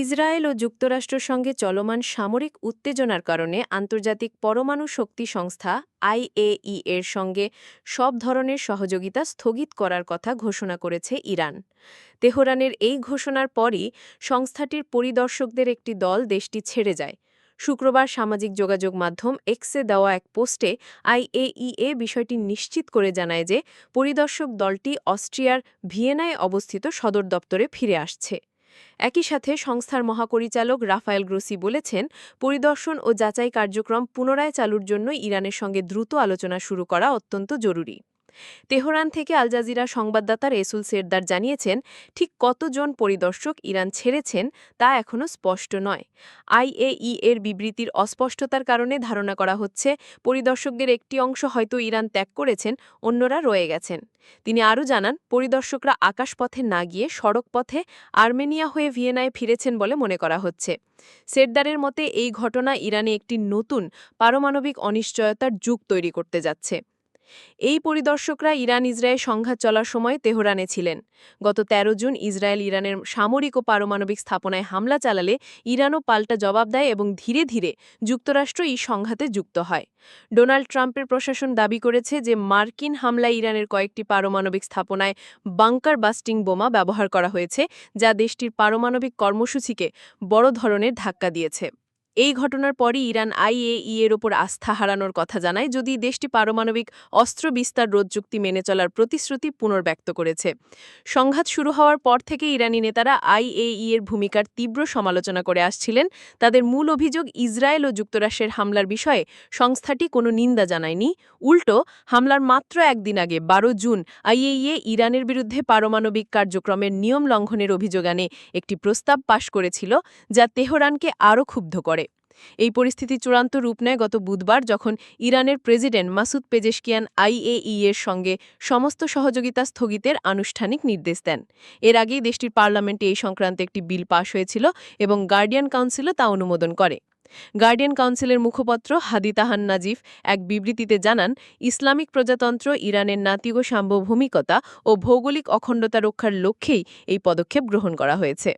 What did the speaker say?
Israel ও যুক্তরাষ্ট্রের সঙ্গে চলমান সামরিক উত্তেজনার কারণে আন্তর্জাতিক পরমাণু শক্তি সংস্থা আইএই এর সঙ্গে সব ধরনের সহযোগিতা স্থগিত করার কথা ঘোষণা করেছে ইরান। তেহরানের এই ঘোষণার পরই সংস্থাটির পরিদর্শকদের একটি দল দেশটি ছেড়ে যায়। শুক্রবার সামাজিক যোগাযোগ মাধ্যম এক্সে দেওয়া এক পোস্টে আইএইএ বিষয়টি নিশ্চিত করে জানায় যে পরিদর্শক দলটি অস্ট্রিয়ার ভিয়েনায় অবস্থিত সদর দপ্তরে ফিরে আসছে। একই সাথে সংস্থার মহাপরিচালক রাফায়েল গ্রোসি বলেছেন, পরিদর্শন ও যাচাই কার্যক্রম পুনরায় চালুর জন্য ইরানের সঙ্গে দ্রুত আলোচনা শুরু করা অত্যন্ত জরুরি। তেহরান থেকে আল জাজিরা সংবাদদাতা রেসুল সেরদার জানিয়েছেন, ঠিক কতজন পরিদর্শক ইরান ছেড়েছেন তা এখনও স্পষ্ট নয়। আইএই এর বিবৃতির অস্পষ্টতার কারণে ধারণা করা হচ্ছে, পরিদর্শকদের একটি অংশ হয়তো ইরান ত্যাগ করেছেন, অন্যরা রয়ে গেছেন। তিনি আরও জানান, পরিদর্শকরা আকাশপথে না গিয়ে সড়ক পথে আর্মেনিয়া হয়ে ভিয়েনায় ফিরেছেন বলে মনে করা হচ্ছে। সেরদারের মতে, এই ঘটনা ইরানে একটি নতুন পারমাণবিক অনিশ্চয়তার যুগ তৈরি করতে যাচ্ছে। এই পরিদর্শকরা ইরান ইসরায়েল সংঘাত চলার সময় তেহরানে ছিলেন। গত ১৩ জুন ইসরায়েল ইরানের সামরিক ও পারমাণবিক স্থাপনায় হামলা চালালে ইরানও পাল্টা জবাব দেয় এবং ধীরে ধীরে যুক্তরাষ্ট্র এই সংঘাতে যুক্ত হয়। ডোনাল্ড ট্রাম্পের প্রশাসন দাবি করেছে যে মার্কিন হামলায় ইরানের কয়েকটি পারমাণবিক স্থাপনায় বাংকার বাস্টিং বোমা ব্যবহার করা হয়েছে, যা দেশটির পারমাণবিক কর্মসূচিকে বড় ধরনের ধাক্কা দিয়েছে। এই ঘটনার পরই ইরান আইএই এর ওপর আস্থা হারানোর কথা জানায় যদি দেশটি পারমাণবিক অস্ত্র বিস্তার রোধ চুক্তি মেনে চলার প্রতিশ্রুতি পুনর্ব্যক্ত করেছে। সংঘাত শুরু হওয়ার পর থেকে ইরানি নেতারা আইএই এর ভূমিকার তীব্র সমালোচনা করে আসছিলেন। তাদের মূল অভিযোগ ইসরায়েল ও যুক্তরাষ্ট্রের হামলার বিষয়ে সংস্থাটি কোনো নিন্দা জানায়নি। উল্টো, হামলার মাত্র একদিন আগে, বারো জুন আইএইএ ইরানের বিরুদ্ধে পারমাণবিক কার্যক্রমের নিয়ম লঙ্ঘনের অভিযোগ আনে একটি প্রস্তাব পাশ করেছিল, যা তেহরানকে আরও ক্ষুব্ধ করে। এই পরিস্থিতি চূড়ান্ত রূপ নেয় গত বুধবার যখন ইরানের প্রেসিডেন্ট মাসুদ পেজেশকিয়ান আইএই এর সঙ্গে সমস্ত সহযোগিতা স্থগিতের আনুষ্ঠানিক নির্দেশ দেন। এর আগেই দেশটির পার্লামেন্টে এই সংক্রান্ত একটি বিল পাশ হয়েছিল এবং গার্ডিয়ান কাউন্সিলও তা অনুমোদন করে। গার্ডিয়ান কাউন্সিলের মুখপত্র হাদি তাহান নাজিফ এক বিবৃতিতে জানান, ইসলামিক প্রজাতন্ত্র, ইরানের নাতিগ সার্বভৌমিকতা ও ভৌগোলিক অখণ্ডতা রক্ষার লক্ষ্যেই এই পদক্ষেপ গ্রহণ করা হয়েছে।